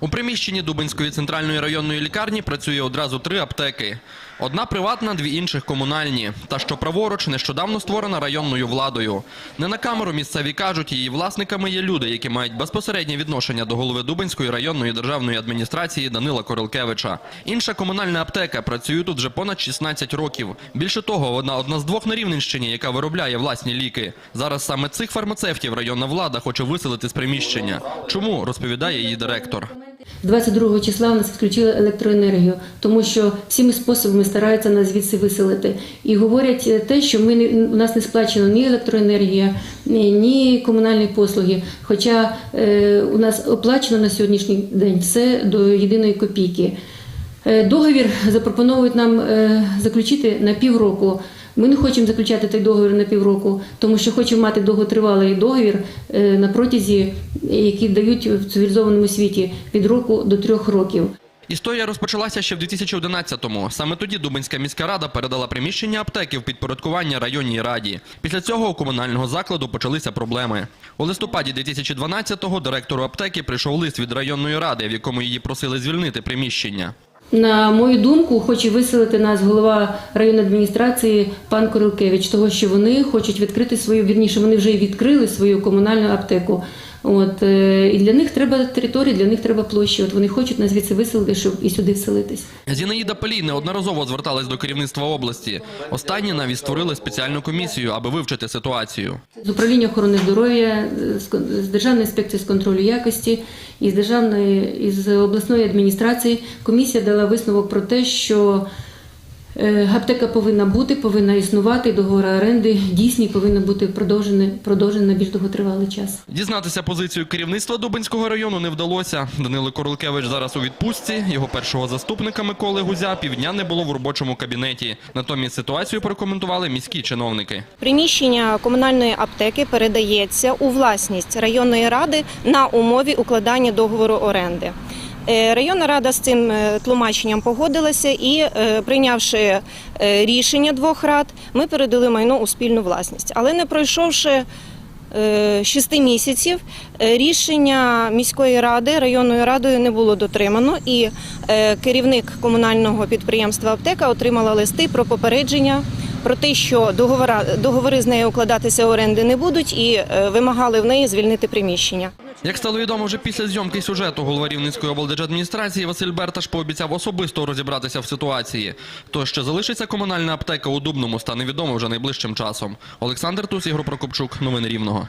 У приміщенні Дубинської центральної районної лікарні працює одразу три аптеки. Одна приватна, дві інших комунальні. Та що праворуч нещодавно створена районною владою. Не на камеру місцеві кажуть, її власниками є люди, які мають безпосереднє відношення до голови Дубинської районної державної адміністрації Данила Корилкевича. Інша комунальна аптека працює тут вже понад 16 років. Більше того, вона одна з двох на Рівненщині, яка виробляє власні ліки. Зараз саме цих фармацевтів районна влада хоче виселити з приміщення. Чому розповідає її директор. 22 числа у нас відключили електроенергію, тому що всіми способами стараються нас звідси виселити. І говорять е, те, що ми у нас не сплачено ні електроенергія, ні, ні комунальні послуги. Хоча е, у нас оплачено на сьогоднішній день все до єдиної копійки. Е, Договір запропонують нам е, заключити на півроку. Ми не хочемо заключати той договір на півроку, тому що хочемо мати довготривалий договір е, на протязі, який дають в цивілізованому світі від року до трьох років. Історія розпочалася ще в 2011-му. Саме тоді Дубинська міська рада передала приміщення аптеки в підпорядкування районній раді. Після цього у комунального закладу почалися проблеми. У листопаді 2012-го директору аптеки прийшов лист від районної ради, в якому її просили звільнити приміщення. На мою думку, хоче виселити нас голова районної адміністрації пан Корилкевич, того що вони хочуть відкрити свою, вірніше, вони вже відкрили свою комунальну аптеку. От е, і для них треба територія, для них треба площі. От вони хочуть нас звідси виселити, щоб і сюди вселитись. Зінаїда Палій неодноразово зверталась до керівництва області. Останні навіть створили спеціальну комісію, аби вивчити ситуацію. З управління охорони здоров'я, з кон- Державної інспекції з контролю якості і з державної і з обласної адміністрації комісія дала висновок про те, що е, аптека повинна бути, повинна існувати, договор оренди дійсні повинні бути продовжені на більш довготривалий час. Дізнатися позицію керівництва Дубинського району не вдалося. Данило Королкевич зараз у відпустці. Його першого заступника Миколи Гузя півдня не було в робочому кабінеті. Натомість ситуацію прокоментували міські чиновники. Приміщення комунальної аптеки передається у власність районної ради на умові укладання договору оренди. Е, Районна рада з цим е, тлумаченням погодилася і, е, прийнявши рішення двох рад, ми передали майно у спільну власність. Але не пройшовши шести місяців, рішення міської ради районною радою не було дотримано, і керівник комунального підприємства аптека отримала листи про попередження про те, що договора, договори з нею укладатися оренди не будуть, і е, вимагали в неї звільнити приміщення. Як стало відомо вже після зйомки сюжету, голова Рівненської облдержадміністрації Василь Берташ пообіцяв особисто розібратися в ситуації. То, що залишиться комунальна аптека у Дубному, стане відомо вже найближчим часом. Олександр Тус, Ігор Прокопчук. Новини Рівного.